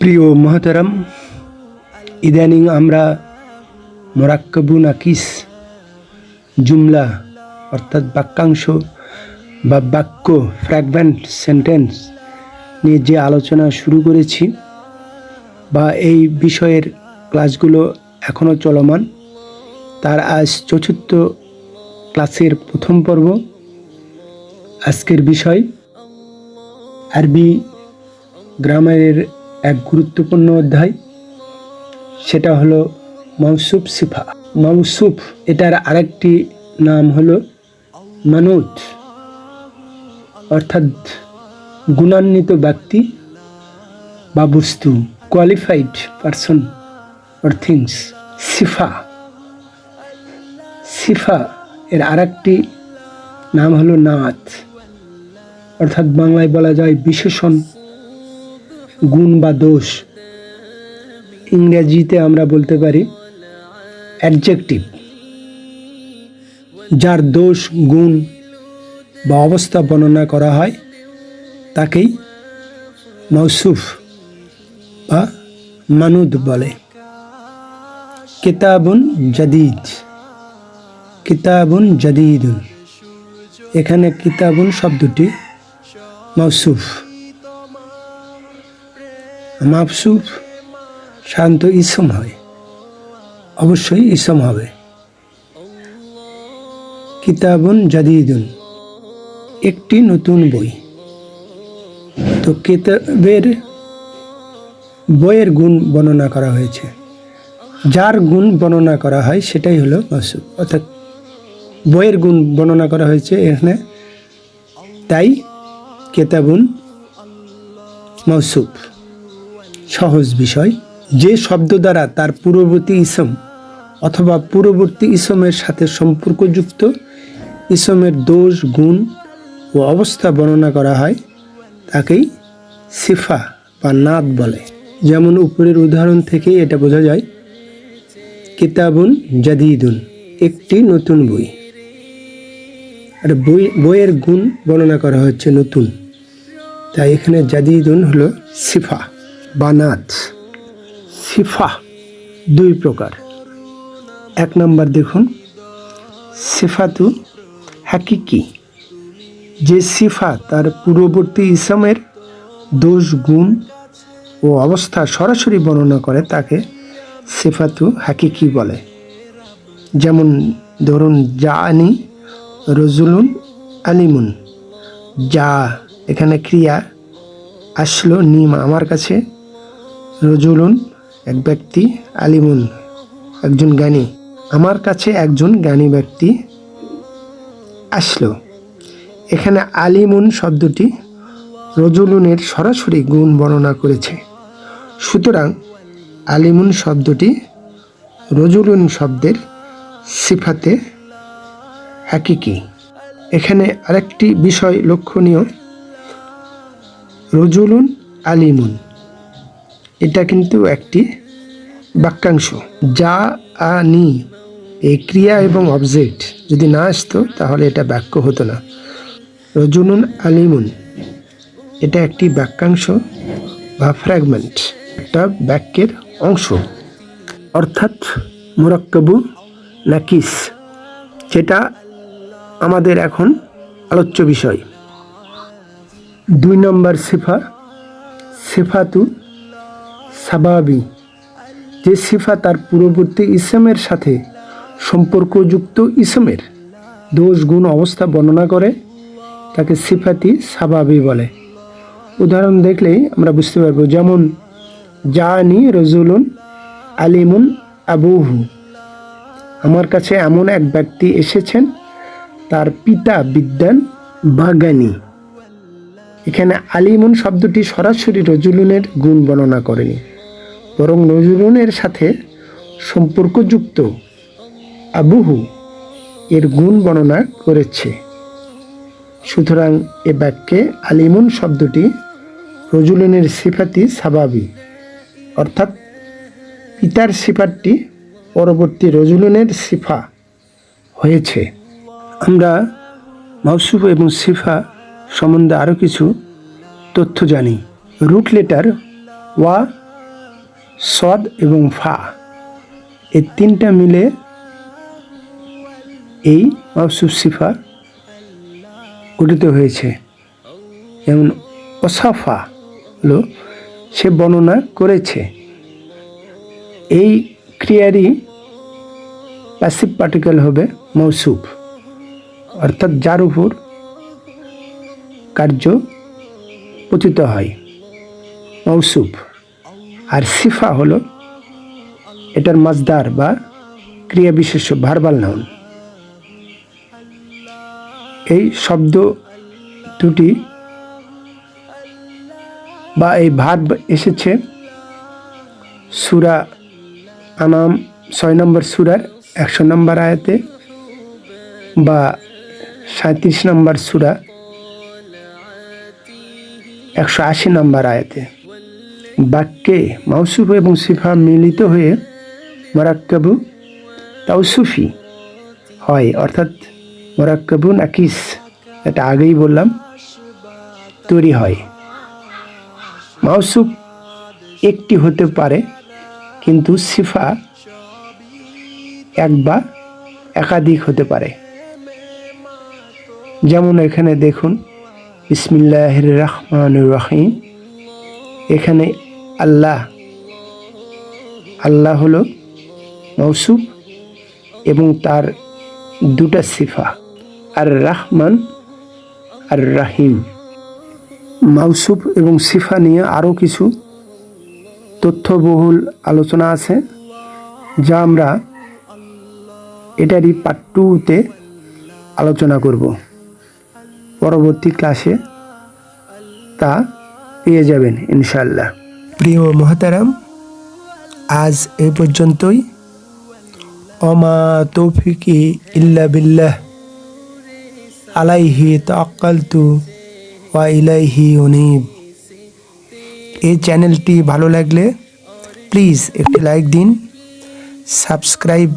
প্রিয় মহতারাম, ইদানিং আমরা মোরাক্কাবু নাকিস জুমলা, অর্থাৎ বাক্যাংশ বা বাক্য ফ্র্যাগমেন্ট সেন্টেন্স নিয়ে যে আলোচনা শুরু করেছি বা এই বিষয়ের ক্লাসগুলো এখনও চলমান, তার আজ চতুর্থ ক্লাসের প্রথম পর্ব। আজকের বিষয় আরবি গ্রামারের এক গুরুত্বপূর্ণ অধ্যায়, সেটা হলো মৌসুফ সিফা। মৌসুফ এটার আরেকটি নাম হলো মানুত অর্থাৎ গুণান্বিত ব্যক্তি বা বস্তু কোয়ালিফাইড পারসন অর থিংস সিফা সিফা এর আরেকটি নাম হলো নাত। অর্থাৎ বাংলায় বলা যায় বিশেষণ, গুণ বা দোষ। ইংরেজিতে আমরা বলতে পারি অ্যাডজেক্টিভ যার দোষ, গুণ বা অবস্থা বর্ণনা করা হয় তাকেই মৌসুফ বা মানুদ বলে। কিতাবুন জাদিদ, কিতাবুন জাদিদুন। এখানে কিতাবুন শব্দটি মৌসুফ মাফসুফ শান্ত ইসম হয়, অবশ্যই ইসম হবে। কিতাবুন জাদিদুন, একটি নতুন বই। তো কিতাবের বইয়ের গুণ বর্ণনা করা হয়েছে। যার গুণ বর্ণনা করা হয় সেটাই হলো মাসুফ অর্থাৎ বইয়ের গুণ বর্ণনা করা হয়েছে এখানে। তাই কেতাবুন মৌসুফ সহজ বিষয়, যে শব্দ দ্বারা তার পূর্ববর্তী ইসম অথবা পূর্ববর্তী ইসমের সাথে সম্পর্কযুক্ত ইসমের দোষ, গুণ ও অবস্থা বর্ণনা করা হয়, তাকেই সিফা বা নাদ বলে। যেমন উপরের উদাহরণ থেকে এটা বোঝা যায়, কিতাবুন জাদিদুন, একটি নতুন বই। আর বই বইয়ের গুণ বর্ণনা করা হচ্ছে নতুন। তাই এখানে জাদিদুন হলো সিফা বা নাদ সিফা দুই প্রকার। এক নম্বর দেখুন, সিফাতু হাকিকি। যে সিফা তার পূর্ববর্তী ইসমের দোষ, গুণ ও অবস্থা সরাসরি বর্ণনা করে, তাকে সিফাতু হাকিকি বলে। যেমন ধরুন যা আনি রজুলুন আলিমুন। যা এখানে ক্রিয়া আসলো নিম। আমার কাছে রজুলুন, এক ব্যক্তি, আলিমুন, একজন জ্ঞানী। আমার কাছে একজন জ্ঞানী ব্যক্তি আসলো। এখানে আলিমুন শব্দটি রজুলুনের সরাসরি গুণ বর্ণনা করেছে। সুতরাং আলিমুন শব্দটি রজুলুন শব্দের সিফাতে হাকিকি এখানে আরেকটি বিষয় লক্ষণীয় রজুলুন আলিমুন। এটা কিন্তু একটি বাক্যাংশ। যা আনি এই ক্রিয়া এবং অবজেক্ট যদি না আসতো, তাহলে এটা বাক্য হতো না। রজুলুন আলিমুন। এটা একটি বাক্যাংশ বা ফ্র্যাগমেন্ট একটা বাক্যের অংশ। অর্থাৎ মোরাক্কাবু নাকিস, যেটা আমাদের এখন আলোচ্য বিষয়। দুই নম্বর সিফা, সিফাতু সাবাবি। যে সিফা তার পূর্ববর্তী ইসমের সাথে সম্পর্কযুক্ত ইসমের দোষ গুণ অবস্থা বর্ণনা করে, তাকে সিফাতি সাবাবি বলে। উদাহরণ দেখলেই আমরা বুঝতে পারব, যেমন জানি রজুলুন আলিমুন আবুহু। আমার কাছে এমন এক ব্যক্তি এসেছেন, তার পিতা বিদ্যান বাগানি। এখানে আলিমুন শব্দটি সরাসরি রজুলুনের গুণ বর্ণনা করেনি। বরং রজুলুনের সাথে সম্পর্কযুক্ত আবুহু এর গুণ বর্ণনা করেছে। সুতরাং এ বাক্যে আলিমুন শব্দটি রজুলুনের সিফাতি সাবাবি, অর্থাৎ পিতার সিফাতটি পরবর্তী রজুলুনের সিফা হয়েছে। আমরা মৌসুফ এবং সিফা সম্বন্ধে আরও কিছু তথ্য জানি। রুট লেটার ওয়া, সদ এবং ফা, এই তিনটা মিলে এই মৌসুফ সিফা গঠিত হয়েছে। যেমন ওসাফা হলো সে বর্ণনা করেছে। এই ক্রিয়ারই প্যাসিভ পার্টিকেল হবে মৌসুফ অর্থাৎ যার উপর কার্য পতিত হয়। মৌসুফ আর সিফা হলো এটার মাজদার বা ক্রিয়া বিশেষ্য ভার্বাল নাউন এই শব্দ দুটি বা এই ভার্ব এসেছে সুরা আনাম, ছয় নম্বর সুরার একশো নম্বর আয়াতে বা সাঁত্রিশ নম্বর সুরা একশো আশি নম্বর আয়াতে। বাক্যে মাউসুফ এবং সিফা মিলিত হয়ে মরাক্কাবু তাউসুফি হয়, অর্থাৎ মোরাক্কাবু নাকিস, এটা আগেই বললাম, তৈরি হয়। মাউসুফ একটি হতে পারে, কিন্তু সিফা এক বা একাধিক হতে পারে। যেমন এখানে দেখুন বিসমিল্লাহ রহমান রহিম এখানে আল্লাহ আল্লাহ হলো মৌসুফ এবং তার দুটা সিফা আর রাহমান আর রাহিম মাউসুফ এবং সিফা নিয়ে আরও কিছু তথ্যবহুল আলোচনা আছে, যা আমরা এটারই পার্ট টুতে আলোচনা করব। পরবর্তী ক্লাসে তা পেয়ে যাবেন ইনশাল্লাহ প্রিয় মহাতারাম, আজ এ পর্যন্তই। অমা তৌফিকি ইল্লা বিল্লাহ। আলাইহি তাক্কালতু ওয়া ইলাইহি উনিব। এই চ্যানেলটি ভালো লাগলে প্লিজ একটি লাইক দিন, সাবস্ক্রাইব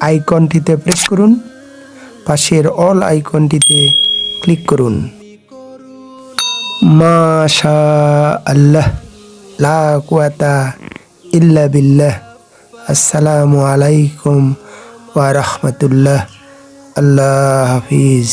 আইকনটিতে প্রেস করুন, পাশের অল আইকনটিতে ক্লিক করুন। মাশা আল্লাহ লা কুয়াতা ইল্লা বিল্লাহ। আসসালামু আলাইকুম ওয়া রাহমাতুল্লাহ। আল্লাহ হাফিজ।